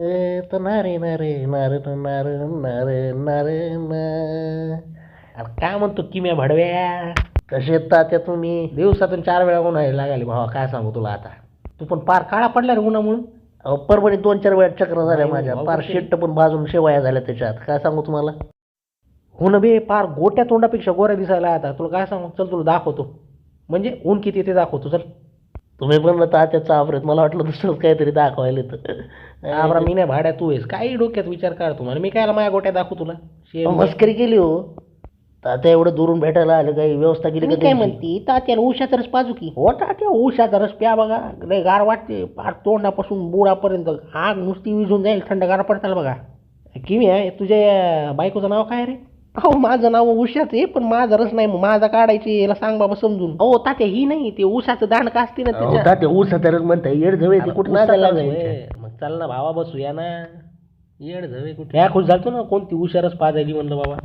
ए, तर नारे नारे नारे नारे नारे नारे ना अरे काय म्हणतो किम्या भडव्या? कसे येतात त्या तुम्ही? दिवसातून चार वेळा उन्हाळी लागाली भावा काय सांगू तुला आता? तू पण पार काळा पडला रे उन्हामुळं. परभणी दोन चार वेळा चक्र झाल्या माझ्या. पार? शेट्ट पण बाजून शेवाया झाल्या त्याच्यात. काय सांगू तुम्हाला? हो ना बे पार गोट्या तोंडापेक्षा गोऱ्या दिसायला आता. तुला काय सांगू? चल तुला दाखवतो. म्हणजे ऊन किती ते दाखवतो चल. तुम्ही पण तात्याचा आवरत मला वाटलं दुसरंच काहीतरी दाखवायला तर आबरा मी नाही भाड्या तू आहेस. काही डोक्यात विचार काढतो आणि मी काय माझ्या गोट्या दाखवू तुला? मस्करी केली हो. तात्या एवढं दुरून भेटायला आलं काही व्यवस्था केली मी काय त्यांची? म्हणती तात्याला उशाचा रस पाजू की? हो तात्या उशाचा रस प्या बघा. लय गार वाटते. पार तोंडापासून बुडापर्यंत आग नुसती विझून जाईल थंड गार पडताल बघा. किमी आहे तुझ्या बायकोचं नाव काय रे? हो माझं नाव उशाच आहे पण माझा रस नाही मग. माझा काढायची याला सांग बाबा समजून. हो तात्या ही नाही ते उसाचं दांड का असते ना अहो, त्याच्या. तात्या ऊस तरच म्हणताय येड झवे ते कुठं लागायचं मग चल ना भावा बसूया ना. येड झवे कुठे? या खुश झालतो ना कोणती उशारच पाजायची म्हणलं बाबा.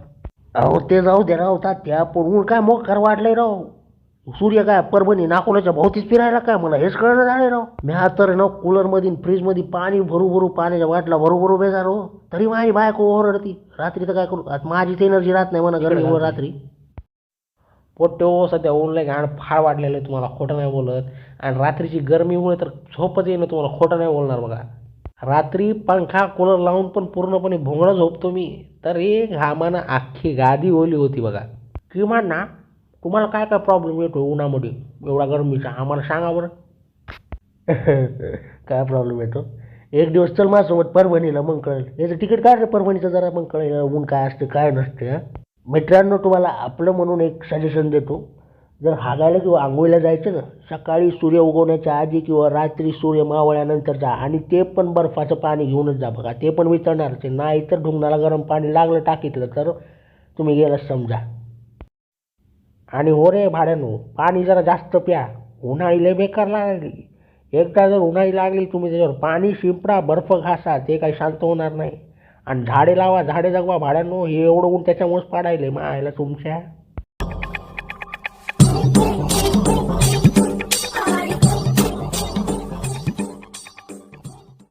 अहो ते जाऊ दे राव तात्या पण ऊन काय मोकार वाढलंय राव. सूर्य काय परभणी नाकोलाच्या भोवतीच फिरायला काय? मला हेच कळलं झालंय राव. मी हा तर ना कूलर फ्रीजमध्ये फ्रीजमध्ये पाणी भरू भरू पाण्याच्या वाटला भरू भरू बेजार हो. तरी माझी बायको ओरडती. रात्री तर काय करू? आता माझीच एनर्जी राहत नाही म्हणा गरमी रात्री रात्री. पोट्यो सध्या ऊन घाण फार वाढलेलं आहे तुम्हाला खोटं नाही बोलत. आणि रात्रीची गरमीमुळे तर झोपच येईन तुम्हाला खोटं नाही बोलणार बघा. रात्री पंखा कूलर लावून पण पूर्णपणे भोंगळं झोपतो मी. तर एक घामानं अख्खी गादी ओली होती बघा. किमान ना तुम्हाला काय काय प्रॉब्लेम येतो उन्हामध्ये? एवढा गरमीचा आम्हाला सांगा बरं. काय प्रॉब्लेम येतो? एक दिवस चल माझ्यासोबत परभणीला मग कळेल. याचं तिकीट काय रे परभणीचं जरा मग कळेल ऊन काय असते काय नसते मित्रांनो तुम्हाला आपलं म्हणून एक सजेशन देतो. जर हागायला किंवा आंघोळीला जायचं ना सकाळी सूर्य उगवण्याच्या आधी किंवा रात्री सूर्य मावळ्यानंतर जा आणि ते पण बर्फाचं पाणी घेऊनच जा बघा. ते पण वितळणारच नाही तर ढुंगणाला गरम पाणी लागलं टाकीतलं तर तुम्ही गेलं समजा. आणि हो रे भाड्यानो पाणी जरा जास्त प्या. उन्हाळी लय बेकार लागली. एकदा जर उन्हाळी लागली तुम्ही त्याच्यावर पाणी शिंपडा बर्फ घासा ते काही शांत होणार नाही. आणि झाडे लावा झाडे जगवा भाड्यानो हे एवढं ऊन त्याच्यामुळेच पाडायले मायला तुमच्या.